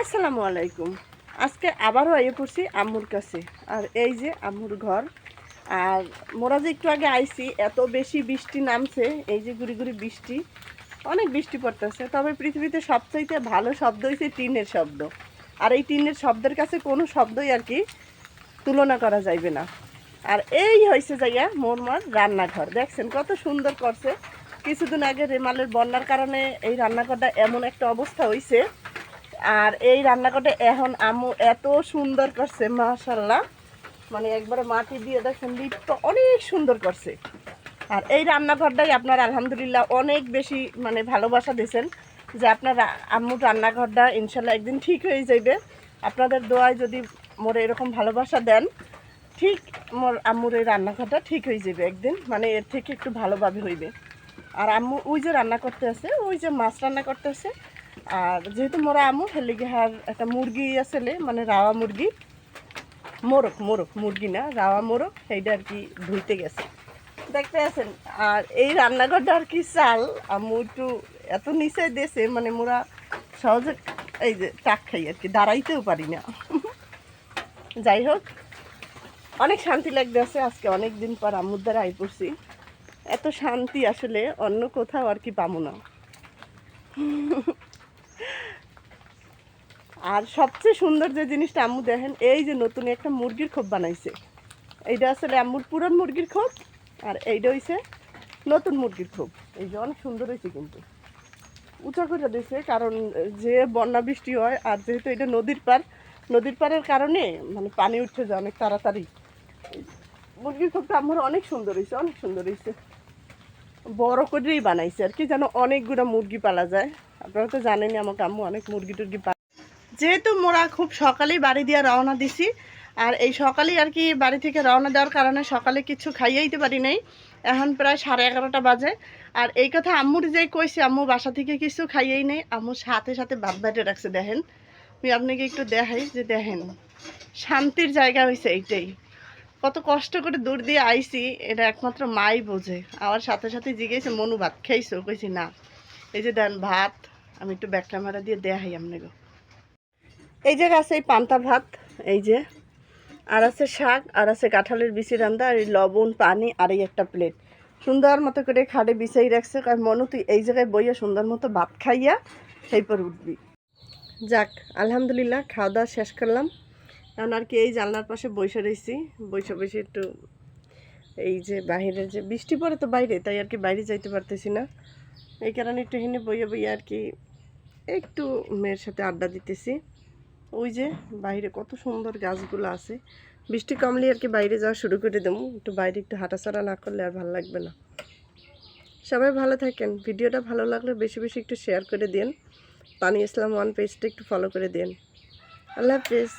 আসসালামু আলাইকুম। আজকে আবারও এ পড়ছি আম্মুর কাছে। আর এই যে আম্মুর ঘর। আর মোরা যে একটু আগে আইছি, এত বেশি বৃষ্টি নামছে, এই যে গুড়ি গুড়ি বৃষ্টি। অনেক বৃষ্টি পড়তেছে, তবে পৃথিবীতে সবচাইতে ভালো শব্দ হয়েছে টিনের শব্দ। আর এই টিনের শব্দের কাছে কোনো শব্দই আর কি তুলনা করা যাইবে না। আর এই হয়েছে যাইয়া মোরমার রান্নাঘর। দেখছেন কত সুন্দর করছে। কিছুদিন আগে রেমালের বন্যার কারণে এই রান্নাঘরটা এমন একটা অবস্থা হয়েছে আর এই রান্নাঘরটা এখন আম্মু এত সুন্দর করছে মাশাল্লাহ মানে একবারে মাটি দিয়ে দেখেন লিপটা অনেক সুন্দর করছে। আর এই রান্নাঘরটাই আপনার আলহামদুলিল্লাহ অনেক বেশি মানে ভালোবাসা দিয়েছেন যে আপনার আম্মুর রান্নাঘরটা ইনশাল্লাহ একদিন ঠিক হয়ে যাইবে। আপনাদের দোয়ায় যদি মোর এরকম ভালোবাসা দেন, ঠিক মোর আম্মুর এই রান্নাঘরটা ঠিক হয়ে যাবে একদিন। মানে এর থেকে একটু ভালোভাবে হইবে। আর আম্মু ওই যে রান্না করতে আছে, ওই যে মাছ রান্না করতে আছে আর যেহেতু মোরা আম্মু হেলিগে হার একটা মুরগি আসলে মানে রাওয়া মুরগি। মোরক মোরক মুরগি না, রাওয়া মোরক সেইটা আর কি ধুইতে গেছে। দেখতে আছেন, আর এই রান্নাঘরটা আর কি চাল আম্মু একটু এত নিচে দেশে মানে মোরা সহজে এই যে টাক খাই আর কি, দাঁড়াইতেও পারি না। যাই হোক, অনেক শান্তি লাগতে আছে, আজকে অনেক দিন পর আম্মুর দ্বারা আই পড়ছি। এত শান্তি আসলে অন্য কোথাও আর কি পাবো না। আর সবচেয়ে সুন্দর যে জিনিসটা আম্মু দেখেন, এই যে নতুন একটা মুরগির খোপ বানাইছে। এইটা আসলে আম্মুর পুরন মুরগির খোপ, আর এইটা হইছে নতুন মুরগির খোপ। এই যে অনেক সুন্দর হয়েছে কিন্তু। উঁচা করে দিয়েছে কারণ যে বন্যা বৃষ্টি হয়, আর যেহেতু এটা নদীর পার নদীর পাড়ের কারণে মানে পানি উঠছে যায় অনেক তাড়াতাড়ি। মুরগির খোপটা আমার অনেক সুন্দর হয়েছে অনেক সুন্দর হয়েছে বড় করেই বানাইছে, আর কি যেন অনেকগুলো মুরগি পালা যায়। আপনারা তো জানেনই আমাকে আম্মু অনেক মুরগি টুরগি যেহেতু মোরা খুব সকালেই বাড়ি দিয়ে রওনা দিছি, আর এই সকালেই আর কি বাড়ি থেকে রওনা দেওয়ার কারণে সকালে কিছু খাইয়েইতে পারি নাই। এখন প্রায় সাড়ে এগারোটা বাজে। আর এই কথা আম্মুর যে কইছি, আম্মু বাসা থেকে কিছু খাইয়েই নেই, আম্মু সাথে সাথে ভাত বাইরে রাখছে, দেখেন। আমি আপনাকে একটু দেখাই যে দেখেন, শান্তির জায়গা হয়েছে এইটাই। কত কষ্ট করে দূর দিয়ে আইছি, এটা একমাত্র মাই বোঝে। আমার সাথে সাথে জিজ্ঞেসে, মনু, ভাত খাইছো? কইছি, না। এই যে দেন, ভাত, আমি একটু ব্যাক ক্যামেরা দিয়ে দেখাই আপনাকে। এই জায়গা আছে এই পান্তা ভাত, এই যে। আর আছে শাক, আর আছে কাঁঠালের বিচি রান্দা আর এই লবণ, পানি, আর এই একটা প্লেট সুন্দর মতো করে খাড়ে বিছাই রাখছে। কারণ মনু, তুই এই জায়গায় বইয়া সুন্দর মতো ভাত খাইয়া সেই পর উঠবি। যাক, আলহামদুলিল্লাহ খাওয়া দাওয়া শেষ করলাম। এখন আর কি এই জানলার পাশে বসে রয়েছি বসে বসে একটু এই যে বাইরের যে বৃষ্টি পড়ে তো বাইরে, তাই আর কি বাইরে যাইতে পারতেছি না। এই কারণে একটু হেনে বইয়ে বইয়ে আর কি একটু মেয়ের সাথে আড্ডা দিতেছি। ওই যে বাইরে কত সুন্দর গাছগুলো আছে। বৃষ্টি কমলে আর কি বাইরে যাওয়া শুরু করে দেবো। একটু বাইরে একটু হাঁটাচড়া না করলে আর ভালো লাগবে না। সবাই ভালো থাকেন। ভিডিওটা ভালো লাগলে বেশি বেশি একটু শেয়ার করে দিন পানি ইসলাম ওয়ান পেজটা একটু ফলো করে দিন আল্লাহ হাফিজ।